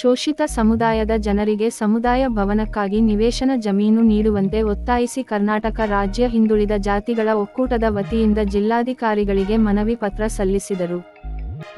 ಶೋಷಿತ ಸಮುದಾಯದ ಜನರಿಗೆ ಸಮುದಾಯ ಭವನಕ್ಕಾಗಿ ನಿವೇಶನ ಜಮೀನು ನೀಡುವಂತೆ ಒತ್ತಾಯಿಸಿ ಕರ್ನಾಟಕ ರಾಜ್ಯ ಹಿಂದುಳಿದ ಜಾತಿಗಳ ಒಕ್ಕೂಟದ ವತಿಯಿಂದ ಜಿಲ್ಲಾಧಿಕಾರಿಗಳಿಗೆ ಮನವಿ ಪತ್ರ ಸಲ್ಲಿಸಿದರು.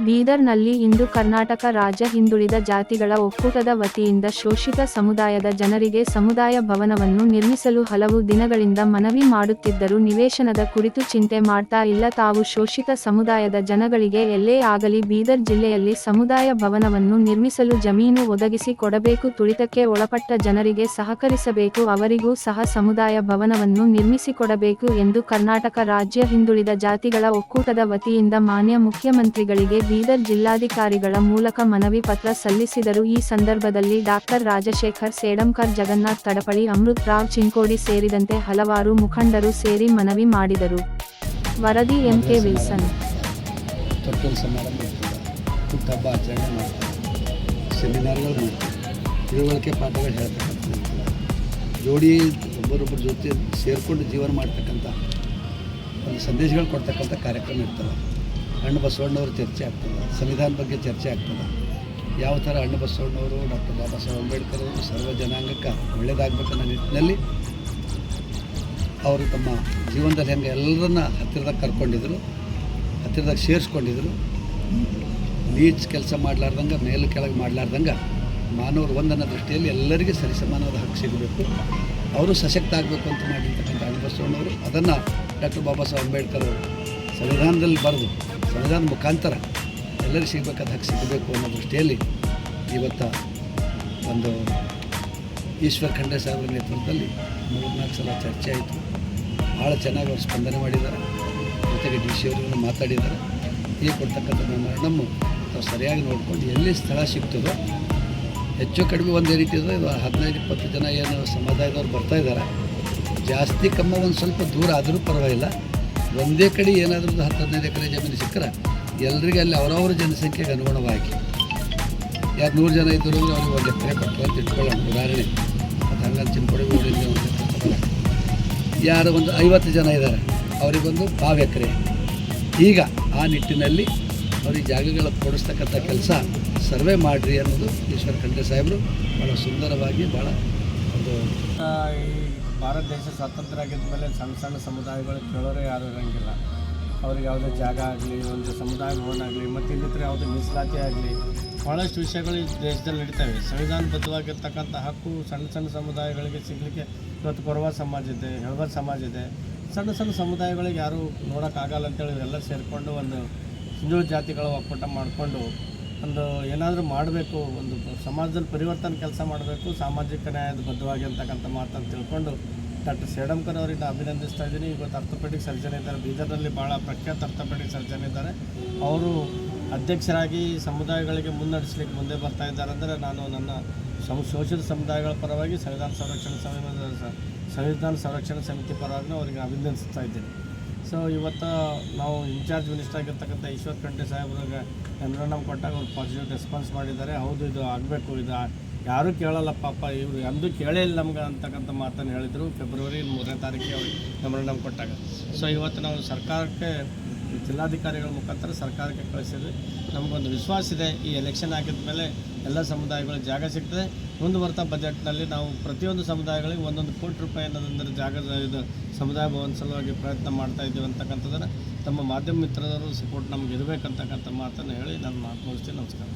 ಬೀದರ್ನಲ್ಲಿ ಇಂದು ಕರ್ನಾಟಕ ರಾಜ್ಯ ಹಿಂದುಳಿದ ಜಾತಿಗಳ ಒಕ್ಕೂಟದ ವತಿಯಿಂದ ಶೋಷಿತ ಸಮುದಾಯದ ಜನರಿಗೆ ಸಮುದಾಯ ಭವನವನ್ನು ನಿರ್ಮಿಸಲು ಹಲವು ದಿನಗಳಿಂದ ಮನವಿ ಮಾಡುತ್ತಿದ್ದರೂ ನಿವೇಶನದ ಕುರಿತು ಚಿಂತೆ ಮಾಡ್ತಾ ಇಲ್ಲ. ತಾವು ಶೋಷಿತ ಸಮುದಾಯದ ಜನಗಳಿಗೆ ಎಲ್ಲೇ ಆಗಲಿ ಬೀದರ್ ಜಿಲ್ಲೆಯಲ್ಲಿ ಸಮುದಾಯ ಭವನವನ್ನು ನಿರ್ಮಿಸಲು ಜಮೀನು ಒದಗಿಸಿ ಕೊಡಬೇಕು, ತುಳಿತಕ್ಕೆ ಒಳಪಟ್ಟ ಜನರಿಗೆ ಸಹಕರಿಸಬೇಕು, ಅವರಿಗೂ ಸಹ ಸಮುದಾಯ ಭವನವನ್ನು ನಿರ್ಮಿಸಿಕೊಡಬೇಕು ಎಂದು ಕರ್ನಾಟಕ ರಾಜ್ಯ ಹಿಂದುಳಿದ ಜಾತಿಗಳ ಒಕ್ಕೂಟದ ವತಿಯಿಂದ ಮಾನ್ಯ ಮುಖ್ಯಮಂತ್ರಿಗಳಿಗೆ ಬೀದರ್ ಜಿಲ್ಲಾಧಿಕಾರಿಗಳ ಮೂಲಕ ಮನವಿ ಪತ್ರ ಸಲ್ಲಿಸಿದರು. ಈ ಸಂದರ್ಭದಲ್ಲಿ ಡಾಕ್ಟರ್ ರಾಜಶೇಖರ್, ಸೇಡಂಕರ್ ಜಗನ್ನಾಥ್, ತಡಪಳಿ ಅಮೃತ್ ರಾವ್ ಚಿಂಕೋಡಿ ಸೇರಿದಂತೆ ಹಲವಾರು ಮುಖಂಡರು ಸೇರಿ ಮನವಿ ಮಾಡಿದರು. ವರದಿ ಎಂಕೆ ವಿಲ್ಸನ್. ಜೋಡಿ ಒಬ್ಬರೊಬ್ಬರ ಜೊತೆ ಸೇರಿಕೊಂಡು ಜೀವನ ಮಾಡ್ತಕ್ಕಂಥ ಒಂದು ಸಂದೇಶಗಳು ಕೊಡ್ತಕ್ಕಂಥ ಕಾರ್ಯಕ್ರಮ ಇರ್ತವೆ. ಹಣ್ಣು ಬಸವಣ್ಣವ್ರ ಚರ್ಚೆ ಆಗ್ತದೆ. ಸಂವಿಧಾನ ಬಗ್ಗೆ ಚರ್ಚೆ ಆಗ್ತದೆ. ಯಾವ ಥರ ಹಣ್ಣು ಬಸವಣ್ಣವರು ಡಾಕ್ಟರ್ ಬಾಬಾ ಸಾಹೇಬ್ ಅಂಬೇಡ್ಕರ್ ಅವರು ಸರ್ವ ಜನಾಂಗಕ್ಕೆ ಒಳ್ಳೇದಾಗಬೇಕನ್ನೋ ನಿಟ್ಟಿನಲ್ಲಿ ಅವರು ತಮ್ಮ ಜೀವನದಲ್ಲಿ ಹೆಂಗೆ ಎಲ್ಲರನ್ನ ಹತ್ತಿರದಾಗ ಕರ್ಕೊಂಡಿದ್ರು, ಹತ್ತಿರದಾಗ ಸೇರಿಸ್ಕೊಂಡಿದ್ರು. ನೀಚ್ ಕೆಲಸ ಮಾಡಲಾರ್ದಂಗೆ, ಮೇಲು ಕೆಳಗೆ ಮಾಡಲಾರ್ದಂಗೆ ಮಾನವರು ಒಂದನ್ನ ದೃಷ್ಟಿಯಲ್ಲಿ ಎಲ್ಲರಿಗೂ ಸರಿಸಮಾನವಾದ ಹಕ್ಕು ಸಿಗಬೇಕು. ಅವರು ಸಶಕ್ತ ಆಗಬೇಕು ಅಂತ ಮಾಡಿರ್ತಕ್ಕಂಥ ಅಣ್ಣಬಸವಣ್ಣವರು ಅದನ್ನು ಡಾಕ್ಟರ್ ಬಾಬಾ ಸಾಹೇಬ್ ಅಂಬೇಡ್ಕರ್ ಅವರು ಸಂವಿಧಾನದಲ್ಲಿ ಬರೆದು ಸಂವಿಧಾನ ಮುಖಾಂತರ ಎಲ್ಲರಿಗೂ ಸಿಗಬೇಕಾದ ಹಕ್ಕು ಸಿಗಬೇಕು ಅನ್ನೋ ದೃಷ್ಟಿಯಲ್ಲಿ ಇವತ್ತು ಒಂದು ಈಶ್ವರ್ ಖಂಡೆ ಸಾಹೇಬರ ನೇತೃತ್ವದಲ್ಲಿ ಮೂರ್ನಾಲ್ಕು ಸಲ ಚರ್ಚೆ ಆಯಿತು. ಭಾಳ ಚೆನ್ನಾಗಿ ಅವರು ಸ್ಪಂದನೆ ಮಾಡಿದ್ದಾರೆ. ಜೊತೆಗೆ ಡಿ ಸಿ ಅವರು ಮಾತಾಡಿದ್ದಾರೆ. ಈಗ ಕೊಡ್ತಕ್ಕಂಥ ಮೆಮೊರಂಡಮ್ಮು ತಾವು ಸರಿಯಾಗಿ ನೋಡಿಕೊಂಡು ಎಲ್ಲಿ ಸ್ಥಳ ಸಿಗ್ತದೋ ಹೆಚ್ಚು ಕಡಿಮೆ ಒಂದೇ ರೀತಿ ಇದೆ ಇದು ಹದಿನೈದು, ಇಪ್ಪತ್ತು ಜನ ಏನು ಸಮುದಾಯದವ್ರು ಬರ್ತಾ ಇದ್ದಾರೆ. ಜಾಸ್ತಿ ಕಮ್ಮ ಒಂದು ಸ್ವಲ್ಪ ದೂರ ಆದರೂ ಪರವಾಗಿಲ್ಲ. ಒಂದೇ ಕಡೆ ಏನಾದರೂ ಹತ್ತು ಹದಿನೈದು ಎಕರೆ ಜಮೀನು ಸಿಕ್ಕರೆ ಎಲ್ರಿಗೂ ಅಲ್ಲಿ ಅವರವರ ಜನಸಂಖ್ಯೆಗೆ ಅನುಗುಣವಾಗಿ. ಯಾರು ನೂರು ಜನ ಇದ್ದರು ಅಂದರೆ ಅವ್ರಿಗೆ ಒಂದು ಎಕರೆ ಕೊಟ್ಟು ಅಂತ ಇಟ್ಕೊಳ್ಳೋಣ, ಉದಾಹರಣೆ. ಅದು ಹಂಗಲ್ಲಿ ಚಿನ್ಕೊಡಿ ಊರಿಂದ ಒಂದು ಯಾರು ಒಂದು ಐವತ್ತು ಜನ ಇದ್ದಾರೆ ಅವರಿಗೊಂದು ಪಾವು ಎಕರೆ. ಈಗ ಆ ನಿಟ್ಟಿನಲ್ಲಿ ಅವ್ರಿಗೆ ಜಾಗಗಳ ಕೊಡಿಸ್ತಕ್ಕಂಥ ಕೆಲಸ ಸರ್ವೆ ಮಾಡಿರಿ ಅನ್ನೋದು ಈಶ್ವರ ಖಂಡ್ರೆ ಸಾಹೇಬರು ಭಾಳ ಸುಂದರವಾಗಿ ಭಾಳ ಒಂದು ಭಾರತ ದೇಶ ಸ್ವಾತಂತ್ರ್ಯ ಆಗಿದ್ದ ಮೇಲೆ ಸಣ್ಣ ಸಣ್ಣ ಸಮುದಾಯಗಳು ಕೇಳೋರೇ ಯಾರು ಇರೋಂಗಿಲ್ಲ. ಅವ್ರಿಗೆ ಯಾವುದೇ ಜಾಗ ಆಗಲಿ, ಒಂದು ಸಮುದಾಯ ಭವನ ಆಗಲಿ ಮತ್ತು ಇನ್ನಿತರ ಯಾವುದೇ ಮೀಸಲಾತಿ ಆಗಲಿ ಭಾಳಷ್ಟು ವಿಷಯಗಳು ಈ ದೇಶದಲ್ಲಿ ನಡೀತವೆ. ಸಂವಿಧಾನಬದ್ಧವಾಗಿರ್ತಕ್ಕಂಥ ಹಕ್ಕು ಸಣ್ಣ ಸಣ್ಣ ಸಮುದಾಯಗಳಿಗೆ ಸಿಗಲಿಕ್ಕೆ ಇವತ್ತು ಕೊರವ ಸಮಾಜ ಇದೆ ಹೆಳವ ಸಮಾಜ ಇದೆ. ಸಣ್ಣ ಸಣ್ಣ ಸಮುದಾಯಗಳಿಗೆ ಯಾರೂ ನೋಡೋಕ್ಕಾಗಲ್ಲ ಅಂತೇಳಿ ಇವರೆಲ್ಲ ಸೇರಿಕೊಂಡು ಒಂದು ಹಿಂದುಳಿದ ಜಾತಿಗಳ ಒಕ್ಕೂಟ ಮಾಡಿಕೊಂಡು ಒಂದು ಏನಾದರೂ ಮಾಡಬೇಕು, ಒಂದು ಸಮಾಜದಲ್ಲಿ ಪರಿವರ್ತನೆ ಕೆಲಸ ಮಾಡಬೇಕು, ಸಾಮಾಜಿಕ ನ್ಯಾಯದ ಬದ್ಧವಾಗಿ ಅಂತಕ್ಕಂಥ ಮಾತನ್ನು ತಿಳ್ಕೊಂಡು ಡಾಕ್ಟರ್ ಸೇಡಂಕರ್ ಅವರಿಂದ ಅಭಿನಂದಿಸ್ತಾ ಇದ್ದೀನಿ. ಇವತ್ತು ಅರ್ಥಪೆಟಿಕ್ ಸರ್ಜನ್ ಇದ್ದಾರೆ. ಬೀದರ್ನಲ್ಲಿ ಭಾಳ ಪ್ರಖ್ಯಾತ ಅರ್ಥಪೆಟಿಕ್ ಸರ್ಜನ್ ಇದ್ದಾರೆ. ಅವರು ಅಧ್ಯಕ್ಷರಾಗಿ ಸಮುದಾಯಗಳಿಗೆ ಮುನ್ನಡೆಸಲಿಕ್ಕೆ ಮುಂದೆ ಬರ್ತಾ ಇದ್ದಾರೆ ಅಂದರೆ ನಾನು ನನ್ನ ಸಂ ಶೋಷಿತ ಸಮುದಾಯಗಳ ಪರವಾಗಿ ಸಂವಿಧಾನ ಸಂರಕ್ಷಣಾ ಸಮಿತಿ ಸಂವಿಧಾನ ಸಂರಕ್ಷಣಾ ಸಮಿತಿ ಪರವಾಗಿ ಅವರಿಗೆ ಅಭಿನಂದಿಸ್ತಾ ಇದ್ದೀನಿ. ಸೊ ಇವತ್ತು ನಾವು ಇನ್ಚಾರ್ಜ್ ಮಿನಿಸ್ಟರ್ ಆಗಿರ್ತಕ್ಕಂಥ ಈಶ್ವರ್ ಖಂಡ್ರೆ ಸಾಹೇಬ್ರಿಗೆ ಮೆಮೊರಂಡಮ್ ಕೊಟ್ಟಾಗ ಅವ್ರು ಪಾಸಿಟಿವ್ ರೆಸ್ಪಾನ್ಸ್ ಮಾಡಿದ್ದಾರೆ. ಹೌದು, ಇದು ಆಗಬೇಕು. ಇದು ಯಾರೂ ಕೇಳಲ್ಲ, ಪಾಪ. ಇವರು ಎಂದು ಕೇಳೇ ಇಲ್ಲ ನಮ್ಗೆ ಅಂತಕ್ಕಂಥ ಮಾತನ್ನು ಹೇಳಿದರು. ಫೆಬ್ರವರಿ ಮೂರನೇ ತಾರೀಕಿಗೆ ಅವ್ರಿಗೆ ಮೆಮೊರಂಡಮ್ ಕೊಟ್ಟಾಗ. ಸೊ ಇವತ್ತು ನಾವು ಸರ್ಕಾರಕ್ಕೆ ಜಿಲ್ಲಾಧಿಕಾರಿಗಳ ಮುಖಾಂತರ ಸರ್ಕಾರಕ್ಕೆ ಕಳಿಸಿದ್ವಿ. ನಮಗೊಂದು ವಿಶ್ವಾಸ ಇದೆ, ಈ ಎಲೆಕ್ಷನ್ ಆಗಿದ ಮೇಲೆ ಎಲ್ಲ ಸಮುದಾಯಗಳಿಗೆ ಜಾಗ ಸಿಗ್ತದೆ. ಮುಂದುವರ್ತಾ ಬಜೆಟ್ನಲ್ಲಿ ನಾವು ಪ್ರತಿಯೊಂದು ಸಮುದಾಯಗಳಿಗೆ ಒಂದೊಂದು ಕೋಟಿ ರೂಪಾಯಿ ಅನ್ನೋದಂದ್ರೆ ಜಾಗ ಇದು ಸಮುದಾಯ ಭವನ ಸಲುವಾಗಿ ಪ್ರಯತ್ನ ಮಾಡ್ತಾ ಇದ್ದೀವಿ ಅಂತಕ್ಕಂಥದ್ದನ್ನು ತಮ್ಮ ಮಾಧ್ಯಮ ಮಿತ್ರರು ಸಪೋರ್ಟ್ ನಮ್ಗೆ ಇರಬೇಕಂತಕ್ಕಂಥ ಮಾತನ್ನು ಹೇಳಿ ನಾನು ಮಾತು ಮುಗಿಸ್ತೀನಿ. ನಮಸ್ಕಾರ.